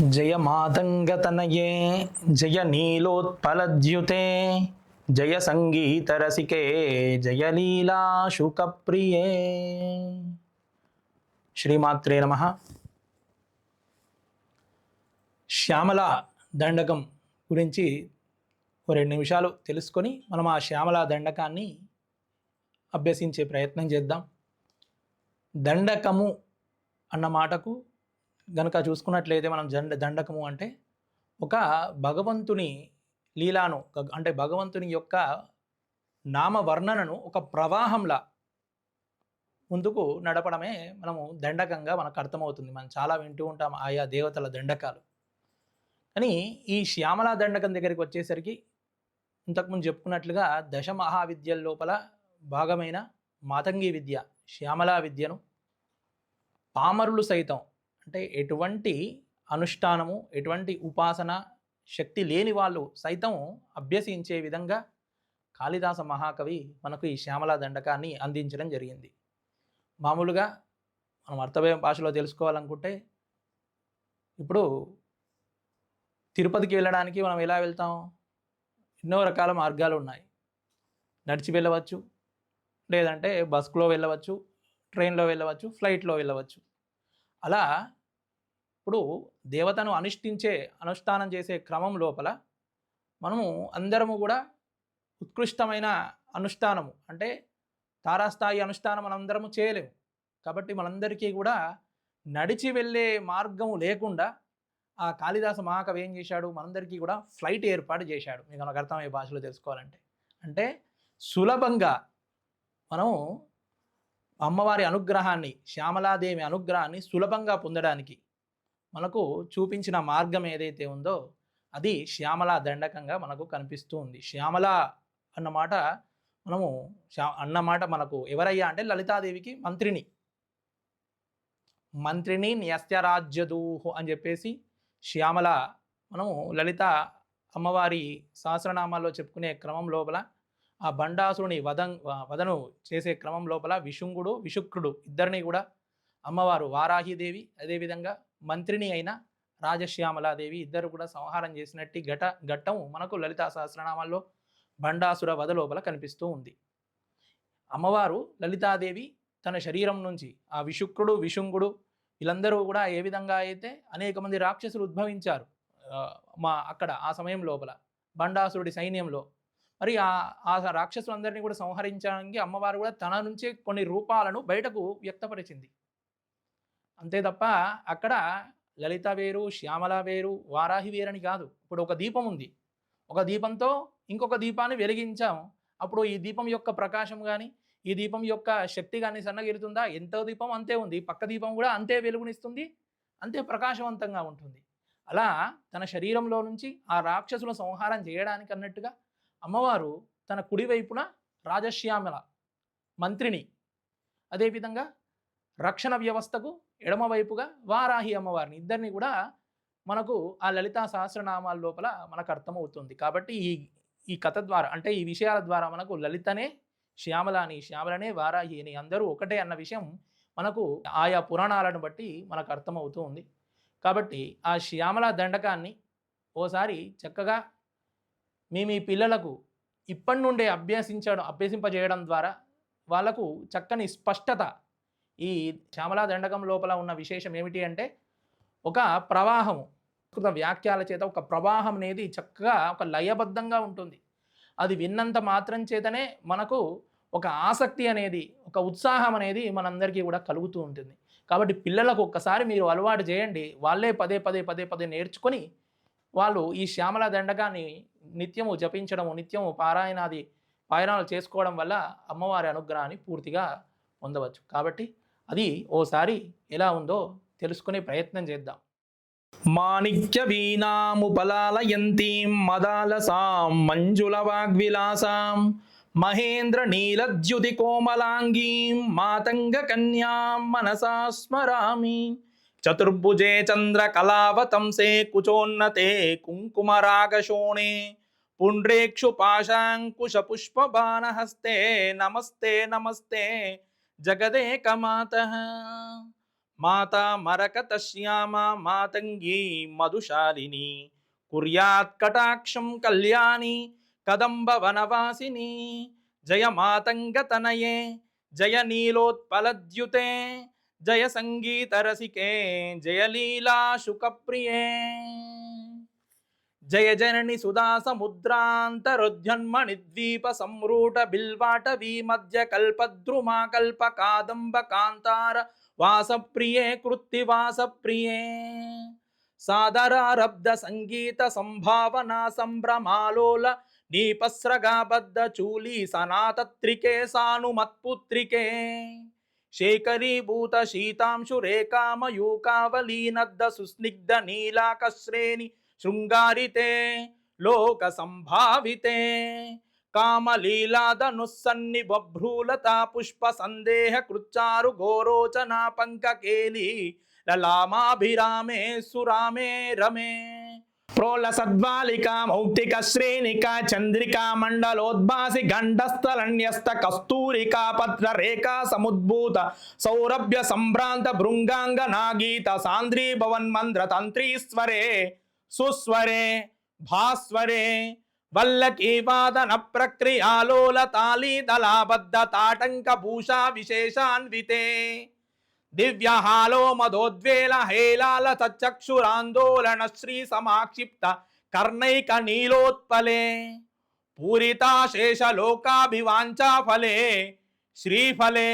జయ మాతంగతనయే జయ నీలోత్పలద్యుతే జయ సంగీతరసికే జయ ప్రియే శ్రీమాత్రే నమ. శ్యామల దండకం గురించి రెండు నిమిషాలు తెలుసుకొని మనం ఆ శ్యామల దండకాన్ని అభ్యసించే ప్రయత్నం చేద్దాం. దండకము అన్న మాటకు గనక చూసుకున్నట్లయితే మనం జండ దండకము అంటే ఒక భగవంతుని లీలాను అంటే భగవంతుని యొక్క నామ వర్ణనను ఒక ప్రవాహంలా ముందుకు నడపడమే మనము దండకంగా మనకు అర్థమవుతుంది. మనం చాలా వింటూ ఉంటాం ఆయా దేవతల దండకాలు. కానీ ఈ శ్యామలా దండకం దగ్గరికి వచ్చేసరికి ఇంతకుముందు చెప్పుకున్నట్లుగా దశ మహావిద్యల లోపల భాగమైన మాతంగి విద్య శ్యామలా విద్యను పామరులు సైతం అంటే ఎటువంటి అనుష్ఠానము ఎటువంటి ఉపాసన శక్తి లేని వాళ్ళు సైతం అభ్యసించే విధంగా కాళిదాస మహాకవి మనకు ఈ శ్యామల దండకాన్ని అందించడం జరిగింది. మామూలుగా మనం అర్థమయ్యే భాషలో తెలుసుకోవాలనుకుంటే ఇప్పుడు తిరుపతికి వెళ్ళడానికి మనం ఎలా వెళ్తాం? ఎన్నో రకాల మార్గాలు ఉన్నాయి. నడిచి వెళ్ళవచ్చు లేదంటే బస్సులో వెళ్ళవచ్చు ట్రైన్లో వెళ్ళవచ్చు ఫ్లైట్లో వెళ్ళవచ్చు. అలా ఇప్పుడు దేవతను అనుష్ఠించే అనుష్ఠానం చేసే క్రమం లోపల మనము అందరము కూడా ఉత్కృష్టమైన అనుష్ఠానము. అంటే తారాస్థాయి అనుష్ఠానం మనందరము చేయలేము. కాబట్టి మనందరికీ కూడా నడిచి వెళ్ళే మార్గము లేకుండా ఆ కాళిదాస మహాకవి ఏం చేశాడు? మనందరికీ కూడా ఫ్లైట్ ఏర్పాటు చేశాడు. మీకు మనకు అర్థమయ్యే భాషలో తెలుసుకోవాలంటే. అంటే సులభంగా మనం అమ్మవారి అనుగ్రహాన్ని శ్యామలాదేవి అనుగ్రహాన్ని సులభంగా పొందడానికి మనకు చూపించిన మార్గం ఏదైతే ఉందో అది శ్యామల దండకంగా మనకు కనిపిస్తూ ఉంది. శ్యామల అన్నమాట మనము శా అన్నమాట మనకు ఎవరయ్యా అంటే లలితాదేవికి మంత్రిని. మంత్రిని న్యస్త్యరాజ్యదూహు అని చెప్పేసి శ్యామల మనము లలిత అమ్మవారి సహస్రనామాల్లో చెప్పుకునే క్రమం లోపల ఆ బండాసురుని వదం వదను చేసే క్రమం లోపల విశుంగుడు విశుక్రుడు ఇద్దరిని కూడా అమ్మవారు వారాహిదేవి అదేవిధంగా మంత్రిని అయిన రాజశ్యామలాదేవి ఇద్దరు కూడా సంహారం చేసినట్టు ఘట ఘట్టం మనకు లలితా సహస్రనామాల్లో భండాసుర వధ లోపల కనిపిస్తూ ఉంది. అమ్మవారు లలితాదేవి తన శరీరం నుంచి ఆ విశుక్రుడు విశుంగుడు వీళ్ళందరూ కూడా ఏ విధంగా అయితే అనేక మంది రాక్షసులు ఉద్భవించారు మా అక్కడ ఆ సమయం లోపల బండాసురుడి సైన్యంలో. మరి ఆ ఆ రాక్షసులందరినీ కూడా సంహరించడానికి అమ్మవారు కూడా తన నుంచే కొన్ని రూపాలను బయటకు వ్యక్తపరిచింది. అంతే తప్ప అక్కడ లలిత వేరు శ్యామల వేరు వారాహి వేరని కాదు. ఇప్పుడు ఒక దీపం ఉంది. ఒక దీపంతో ఇంకొక దీపాన్ని వెలిగించాం. అప్పుడు ఈ దీపం యొక్క ప్రకాశం కానీ ఈ దీపం యొక్క శక్తి కానీ సన్నగిరుతుందా? ఎంతో దీపం అంతే ఉంది. పక్క దీపం కూడా అంతే వెలుగునిస్తుంది. అంతే ప్రకాశవంతంగా ఉంటుంది. అలా తన శరీరంలో నుంచి ఆ రాక్షసుల సంహారం చేయడానికి అన్నట్టుగా అమ్మవారు తన కుడివైపున రాజశ్యామల మంత్రిని. అదేవిధంగా రక్షణ వ్యవస్థకు ఎడమవైపుగా వారాహి అమ్మవారిని ఇద్దరిని కూడా మనకు ఆ లలితా సహస్రనామాల లోపల మనకు అర్థమవుతుంది. కాబట్టి ఈ ఈ కథ ద్వారా అంటే ఈ విషయాల ద్వారా మనకు లలితనే శ్యామల అని శ్యామలనే వారాహి అని అందరూ ఒకటే అన్న విషయం మనకు ఆయా పురాణాలను బట్టి మనకు అర్థమవుతూ ఉంది. కాబట్టి ఆ శ్యామల దండకాన్ని ఓసారి చక్కగా మీ మీ పిల్లలకు ఇప్పటి నుండే అభ్యసించడం అభ్యసింపజేయడం ద్వారా వాళ్ళకు చక్కని స్పష్టత ఈ శ్యామలా దండకం లోపల ఉన్న విశేషం ఏమిటి అంటే ఒక ప్రవాహము సంస్కృత వ్యాఖ్యాల చేత ఒక ప్రవాహం అనేది చక్కగా ఒక లయబద్ధంగా ఉంటుంది. అది విన్నంత మాత్రం చేతనే మనకు ఒక ఆసక్తి అనేది ఒక ఉత్సాహం అనేది మనందరికీ కూడా కలుగుతూ ఉంటుంది. కాబట్టి పిల్లలకు ఒక్కసారి మీరు అలవాటు చేయండి. వాళ్ళే పదే పదే పదే పదే నేర్చుకొని వాళ్ళు ఈ శ్యామల దండకాన్ని నిత్యము జపించడము నిత్యము పారాయణాది పారాయణాలు చేసుకోవడం వల్ల అమ్మవారి అనుగ్రహాన్ని పూర్తిగా పొందవచ్చు. కాబట్టి అది ఓసారి ఎలా ఉందో తెలుసుకునే ప్రయత్నం చేద్దాం. మాణిక్య వీణాముపలాలయంతీం మదాలసాం మంజుల వాగ్విలాసాం మహేంద్ర నీలద్యుతి కోమలాంగీం మాతంగ కన్యాం మనసా స్మరామి చతుర్భుజే చంద్ర కళావతంసే కుచోన్నతే కుంకుమరాగశోణే పుండ్రేక్షు పాశాంకుశ పుష్పబాణహస్తే నమస్తే నమస్తే జగదేకమాత మాతా మరకత శ్యామ మాతంగీ మధుశాలిని కుర్యాత్ కటాక్షం కళ్యాణి కదంబ వనవాసిని జయ మాతంగ తనయే జయ నీలోత్పలద్యుతే జయ సంగీత రసికే జయ లీలా శుకప్రియే జయ జనని సుధా సముద్రాంతరుద్యన్మణి ద్వీప సంరూఢ బిల్వాటవీ మధ్య కల్పద్రుమా కల్ప కాదంబ కాంతార వాసప్రియే కృత్తి వాసప్రియే. సాదరారబ్ధ సంగీత సంభావనా సంభ్రమాలోల నీపస్రగాబద్ధ చూలి సనాతత్రికే సానుమత్పుత్రికే శేఖరీభూత శీతాంశు రేఖామయూకావలీనద్ద సుస్నిగ్ధ నీలాకశ్రేణి శృంగారితే లోక సంభావితే కామలీలాదనుసన్ని బభ్రూలత పుష్ప సందేహ కృచ్చారు గోరోచన పంకకేలి. లలామాభిరామే సురామే రమే. ప్రోల సద్వాలిక మౌక్తిక శ్రేణిక చంద్రికా మండలోద్భాసి గండస్థలణ్యస్త కస్తూరికా పత్ర రేఖా సముద్భూత సౌరభ్య సంభ్రాంత భృంగాంగ నాగీత సాంద్రీ భవన్ మంద్ర సుస్వరే భాస్వరే వల్లకీవాదన ప్రక్రియాలోల తాళీదలాబద్ధ తాటంక భూషా విశేషాన్వితే దివ్యహాలో మధోద్వేల హేలాల తచ్చక్షురాందోళన శ్రీ సమాక్షిప్త కర్ణైక నీలోత్పలే పూరితాశేష లోకాభివాంఛా ఫలే శ్రీఫలే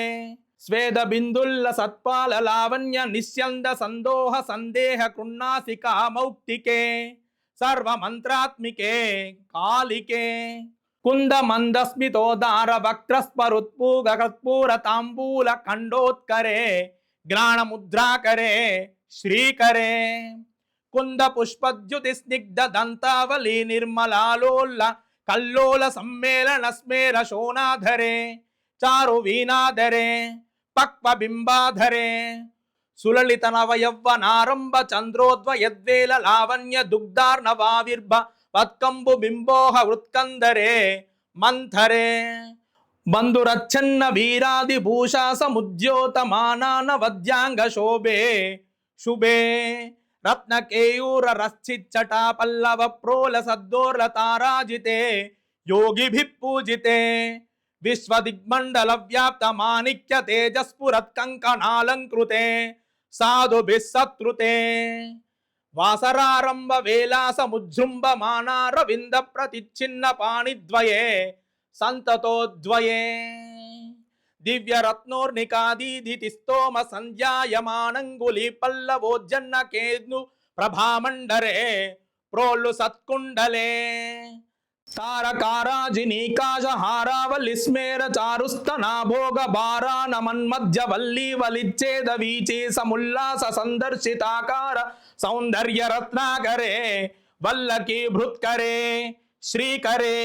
స్వేద బిందుల్ల సత్పాల లావణ్య నిశ్యంద సందోహ సందేహ కృణాసికా మౌక్తికే సర్వమంత్రాత్మికే కాలికే కుంద మందస్మితోదార వక్త్రస్పరుత్పూగ కర్పూర తాంబూల ఖండోత్కరే జ్ఞానముద్రాకరే శ్రీకరే. కుంద పుష్పద్యుతి స్నిగ్ధ దంతావళి నిర్మలాలోల్ల కల్లోల సమ్మేళన స్మేర శోణాధరే చారు వీణాధరే ಪಕ್ವ ಬಿಂಬಾಧರೆ ಸುಲಲಿತನವಯವ್ವ ನಾರಂಭ ಚಂದ್ರೋದ್ವ ಯದ್ವೇಲ ಲಾವಣ್ಯ ದುಗ್ಧಾರ್ನವಾವಿರ್ಭ ಪತ್ಕಂಬು ಬಿಂಬೋಹ ವೃತ್ಕಂದರೆ ಮಂಥರೆ. ಬಂದು ರಚ್ಚನ್ನ ವೀರಾದಿ ಭೂಷಾ ಸಮುದ್ಯೋತ ಮಾನಾನ ವದ್ಯಾಂಗ ಶೋಭೆ. ಶುಭೆ ರತ್ನ ಕೇಯೂರ ರಶ್ಚಿಚ್ಚಟ ಪಲ್ಲವ ಪ್ರೋಲ ಸದ್ದೋರ್ಲ ತಾರಾಜಿತೆ ಯೋಗಿ ಯೋಗಿಭಿಪ್ಪೂಜಿತೆ విశ్వదిగ్మండల వ్యాప్త మాణిక్య తేజస్ఫురత్ కంకణాలంకృతే సాధుభిः సత్రుతే వాసరారంభ వేలాసముజృంభ మానారవింద ప్రతిచ్ఛిన్న పాణిద్వయే సంతతోద్వయే దివ్యరత్నోర్నికాదీదితి స్తోమ సంధ్యాయమానంగులి పల్లవోజ్జన్న కేద్ను ప్రభామండరే ప్రోళ్ళు సత్కుండలే తారకారాజినీకాశ హారావలి స్మేర చారుస్తనా భోగ బారాన మన్మధ్య వల్లి వలిచ్చేద వీచే సముల్లాస సందర్శితాకార సౌందర్య రత్నాకరే వల్లకి భృత్కరే శ్రీకరే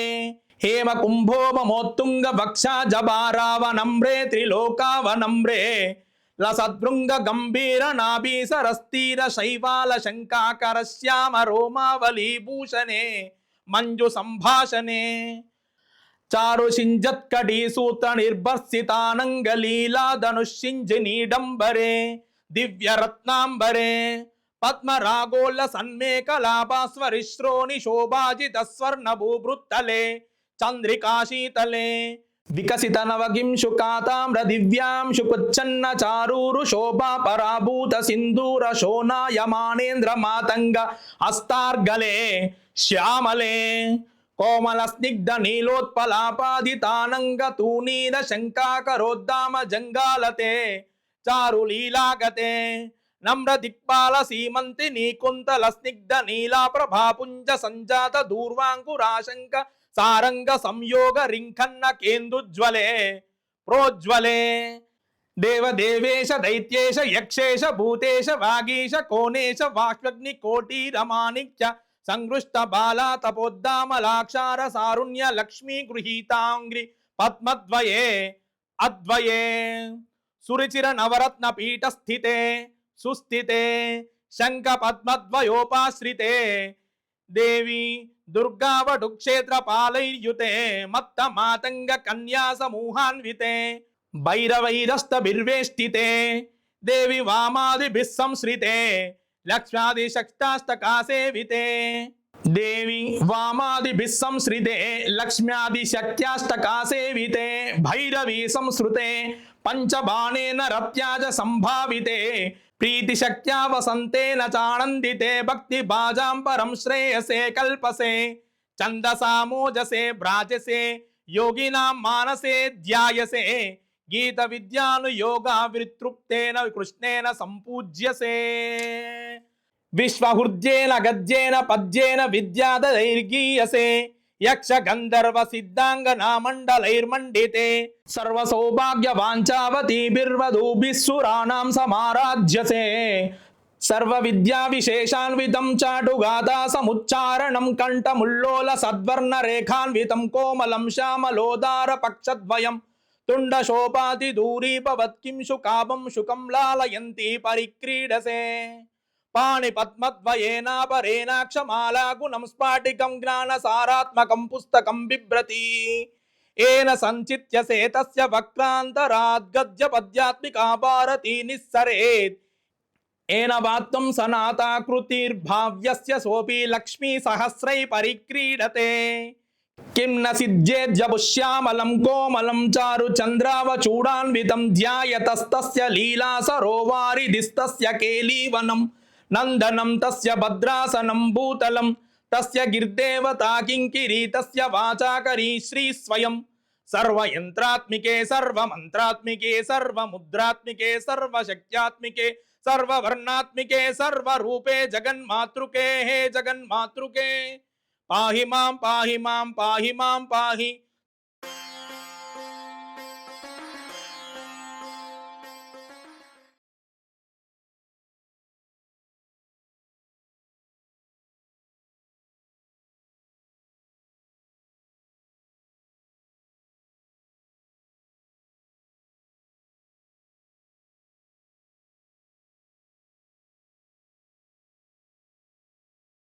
హేమ కుంభోమోత్తుంగ వక్షా జబారావనమ్రే త్రిలోకావనమ్రే లసద్భృంగ గంభీర నాభీసరస్తీర శైవాల శంకాకర శ్యామ రోమావళీ భూషణే మంజు సంభాషణే. చారు సింజత్కటి సూత్ర నిర్భర్సితానంగలీలా ధనుషింజి నీడంబరే. దివ్యరత్నాంబరే పద్మరాగోల్ల సన్మేకలాభాస్వరిశ్రోణి శోభాజిత స్వర్ణ భూభృత్తలే చంద్రికాశీతలే వికసిత నవగింషు కాతామ్ర దివ్యాంశు కుచ్చన్న చారూరు శోభా పరాభూత సింధూర శోనాయమానేంద్ర మాతంగ హస్తార్గలే. శ్యామలే కోమల స్నిగ్ధ నీలోత్పలాపాదితానంగ తూనీల శంకాకరోద్దామ జంగాలతే చారు లీలాగతే నమ్ర దిక్పాల సీమంతి నీకుంతల స్నిగ్ధ నీలా ప్రభాపుంజ సంజాత దూర్వాంకురాశంక సారంగ సంయోగ రింఖన్న కేందుజ్వలే ప్రోజ్వలే. దేవదేవేశ దైత్యేశ యక్షేశ భూతేశ వాగీశ కోణేశ వాక్వగ్ని కోటి రమాణిక్య సంగృష్ట బాల తపోద్దామలాక్షార సారుణ్య లక్ష్మీ గృహీతాంగ్రి పద్మద్వయే అద్వయే. సురిచిర నవరత్న పీఠ స్థితే సుస్థితే. శంఖ పద్మద్వయోపాశ్రితే. దేవి దుర్గావటు క్షేత్ర పాలైర్యుతే మత్త మాతంగ కన్యా సమూహాన్వితే. భైరవైరస్త బిర్వేష్టితే దేవి వామాదిభిः लक्ष्म्यादिशक्तास्तकासेविते। देवी वामादिभिः लक्ष्म्यादिशक्त्यास्तकासेविते, भैरवी संश्रुते पञ्चबाणेन रत्याज सम्भाविते प्रीतिशक्त्या वसन्तेन चानन्दिते परं श्रेयसे, कल्पसे छन्दसा मोजसे योगिनां मानसे, ध्यायसे గీత విద్యాను యోగా వితృప్తేన కృష్ణేన సంపూజ్యసే విశ్వహృద్యేన గద్యేన పద్యేన విద్యాదైర్గీయసే యక్ష గంధర్వ సిద్ధాంగ నామండలైర్మండితే సర్వ సౌభాగ్య వాంఛావతీభిర్వధూభిస్సురాణాం సమారాధ్యసే సర్వ విద్యా విశేషాన్వితం చాటుగాథా సముచ్చారణం కంఠముల్లోల సద్వర్ణ రేఖాన్వితం కోమలం శ్యామలోదార పక్షద్వయం తుండ శోపాతి దూరీపవత్కిం శుకాభం శుకం లాలయంతి పరిక్రీడసే. పాణి పద్మద్వయేనాపరేణాక్షమాలా గుణం స్ఫాటికం జ్ఞాన సారాత్మకం పుస్తకం బిభ్రతి. ఏన సంచిత్యసే తస్య వక్రాంతరాద్ గద్య పద్యాత్మికా భారతి నిస్సరేత్. ఏన వాత్తం సనాతాకృతిర్భావ్యస్య సోపి లక్ష్మీ సహస్రై పరిక్రీడతే. కిం న జబుశ్యామలం కోమలం చారు చంద్రావచూడాన్వితం ధ్యాయతస్తస్య లీలా సరోవారిదిస్తస్య కేలీవనం నందనం తస్య భద్రాసనం భూతలం తస్య గిర్దేవతా కింకిరీ తస్య వాచాకరీ శ్రీ స్వయం సర్వయంత్రాత్మికే సర్వమంత్రాత్మికే సర్వముద్రాత్మికే సర్వశక్త్యాత్మికే సర్వవర్ణాత్మికే సర్వరూపే జగన్మాతృకే హే జగన్మాతృకే పాహి మాం పాహి మాం పాహి మాం పాహి